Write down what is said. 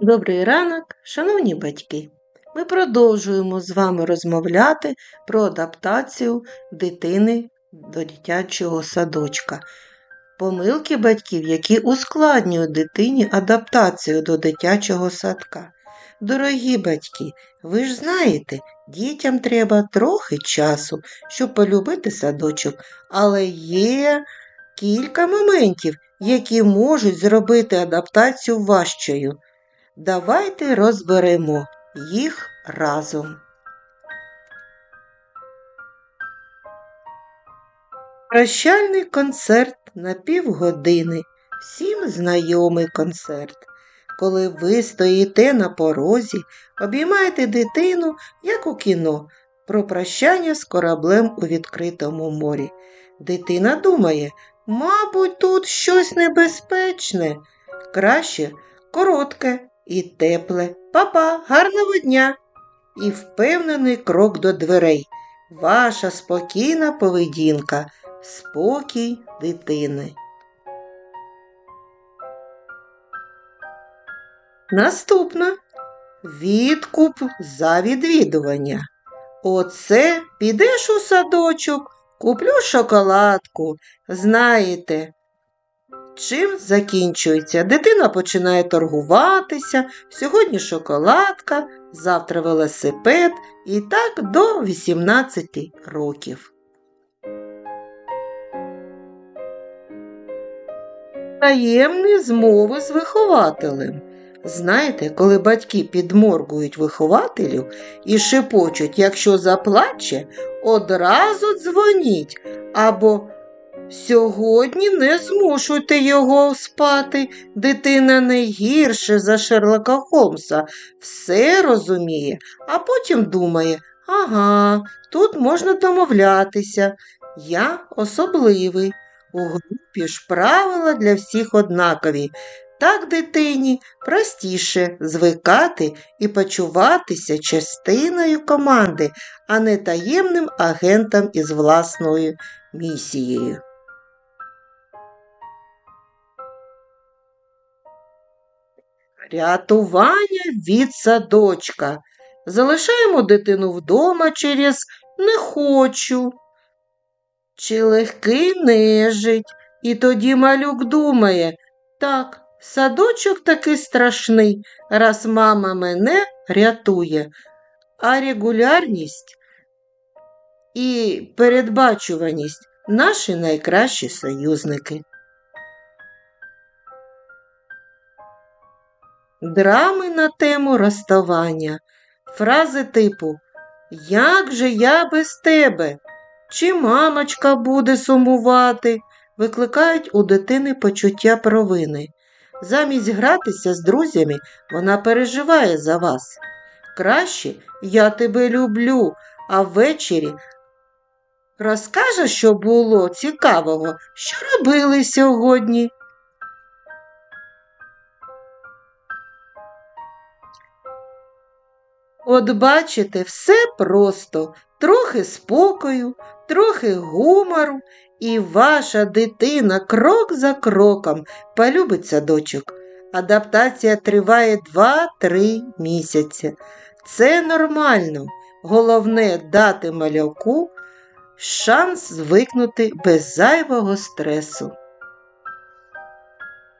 Добрий ранок, шановні батьки! Ми продовжуємо з вами розмовляти про адаптацію дитини до дитячого садочка. Помилки батьків, які ускладнюють дитині адаптацію до дитячого садка. Дорогі батьки, ви ж знаєте, дітям треба трохи часу, щоб полюбити садочок, але є кілька моментів, які можуть зробити адаптацію важчою. Давайте розберемо їх разом. Прощальний концерт на півгодини. Всім знайомий концерт. Коли ви стоїте на порозі, обіймаєте дитину, як у кіно, про прощання з кораблем у відкритому морі. Дитина думає, мабуть, тут щось небезпечне. Краще коротке, і тепле. Папа, гарного дня! І впевнений крок до дверей. Ваша спокійна поведінка, спокій дитини. Наступна відкуп за відвідування. Оце підеш у садочок, куплю шоколадку. Знаєте, Чим закінчується? Дитина починає торгуватися, сьогодні шоколадка, завтра велосипед і так до 18 років. Таємні змови з вихователем. Знаєте, коли батьки підморгують вихователю і шепочуть, якщо заплаче, одразу дзвоніть або Сьогодні не змушуйте його спати. Дитина не гірше за Шерлока Холмса, все розуміє, а потім думає ага, тут можна домовлятися. Я особливий. У групі ж правила для всіх однакові. Так дитині простіше звикати і почуватися частиною команди, а не таємним агентом із власною місією. Рятування від садочка. Залишаємо дитину вдома через не хочу. Чи легкий нежить, і тоді малюк думає так, садочок такий страшний, раз мама мене рятує, а регулярність і передбачуваність наші найкращі союзники. Драми на тему розставання, фрази типу Як же я без тебе? Чи мамочка буде сумувати? викликають у дитини почуття провини. Замість гратися з друзями вона переживає за вас. Краще я тебе люблю, а ввечері розкаже, що було цікавого, що робили сьогодні. От бачите, все просто, трохи спокою, трохи гумору, і ваша дитина крок за кроком полюбить садочок. Адаптація триває 2-3 місяці. Це нормально. Головне дати малюку шанс звикнути без зайвого стресу.